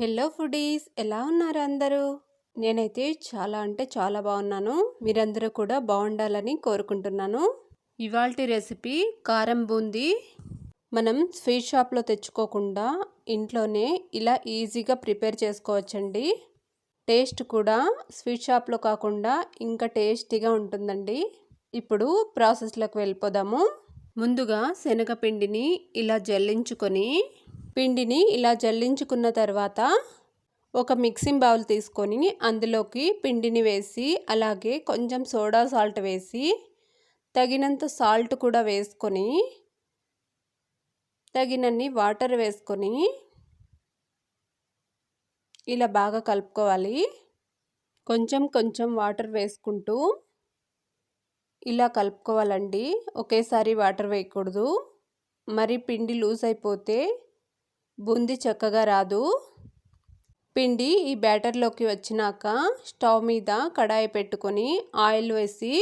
Hello foodies ఎలా ఉన్నారు అందరూ? నేనైతే చాలా అంటే చాలా బాగున్నాను. మీరందరూ కూడా బాగుండాలని కోరుకుంటున్నాను. ఇవాళ రెసిపీ కారం బూందీ. మనం స్వీట్ షాప్లో తెచ్చుకోకుండా ఇంట్లోనే ఇలా ఈజీగా ప్రిపేర్ చేసుకోవచ్చండి. టేస్ట్ కూడా స్వీట్ షాప్లో కాకుండా ఇంకా టేస్టీగా ఉంటుందండి. ఇప్పుడు ప్రాసెస్లోకి వెళ్ళిపోదాము. ముందుగా శనగపిండిని ఇలా జల్లించుకొని పిండిని ఇలా జల్లించుకున్న తర్వాత ఒక మిక్సింగ్ బౌల్ తీసుకొని అందులోకి పిండిని వేసి అలాగే కొంచెం సోడా సాల్ట్ వేసి తగినంత సాల్ట్ కూడా వేసుకొని తగినన్ని వాటర్ వేసుకొని ఇలా బాగా కలుపుకోవాలి. కొంచెం కొంచెం వాటర్ వేసుకుంటూ ఇలా కలుపుకోవాలండి. ఒకేసారి వాటర్ వేయకూడదు. మరి పిండి లూజ్ అయిపోతే బూందీ చక్కగా రాదు. పిండి ఈ బ్యాటర్లోకి వచ్చినాక స్టవ్ మీద కడాయి పెట్టుకొని ఆయిల్ వేసి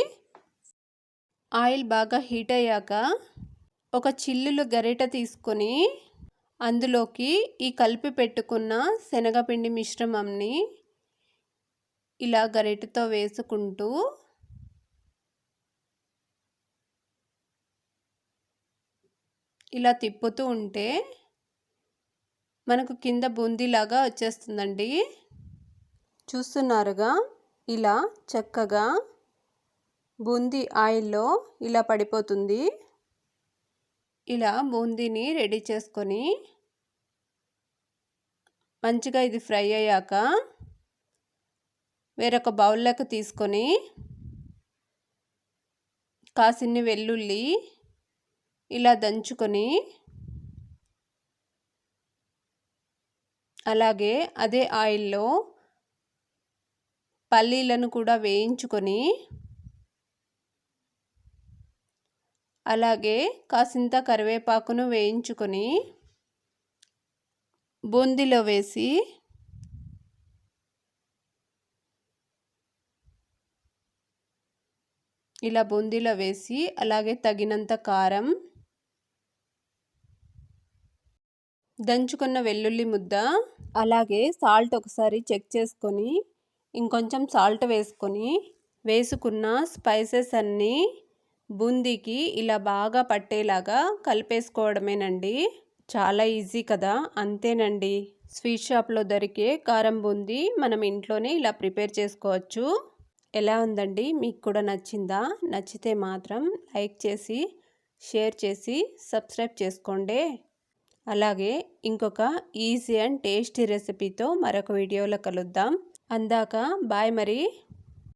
ఆయిల్ బాగా హీట్ అయ్యాక ఒక చిల్లులు గరిట తీసుకొని అందులోకి ఈ కలిపి పెట్టుకున్న శనగపిండి మిశ్రమంని ఇలా గరిటతో వేసుకుంటూ ఇలా తిప్పుతూ ఉంటే మనకు కింద బూందీలాగా వచ్చేస్తుందండి. చూస్తున్నారుగా? ఇలా చక్కగా బూందీ ఆయిల్లో ఇలా పడిపోతుంది. ఇలా బూందీని రెడీ చేసుకొని మంచిగా ఇది ఫ్రై అయ్యాక వేరొక బౌల్లోకి తీసుకొని కాసిన్ని వెల్లుల్లి ఇలా దంచుకొని అలాగే అదే ఆయిల్లో పల్లీలను కూడా వేయించుకొని అలాగే కాసింత కరివేపాకును వేయించుకొని బూందీలో వేసి ఇలా బూందీలో వేసి అలాగే తగినంత కారం దంచుకున్న వెల్లుల్లి ముద్ద అలాగే సాల్ట్ ఒకసారి చెక్ చేసుకొని ఇంకొంచెం సాల్ట్ వేసుకొని వేసుకున్న స్పైసెస్ అన్నీ బూందీకి ఇలా బాగా పట్టేలాగా కలిపేసుకోవడమేనండి. చాలా ఈజీ కదా అంతేనండి. స్వీట్ షాప్లో దొరికే కారం బూందీ మనం ఇంట్లోనే ఇలా ప్రిపేర్ చేసుకోవచ్చు. ఎలా ఉందండి? మీకు కూడా నచ్చిందా? నచ్చితే మాత్రం లైక్ చేసి షేర్ చేసి సబ్స్క్రైబ్ చేసుకోండి. అలాగే ఇంకొక ఈజీ అండ్ టేస్టీ రెసిపీతో మరొక వీడియోలో కలుద్దాం. అందాక బాయ్ మరి.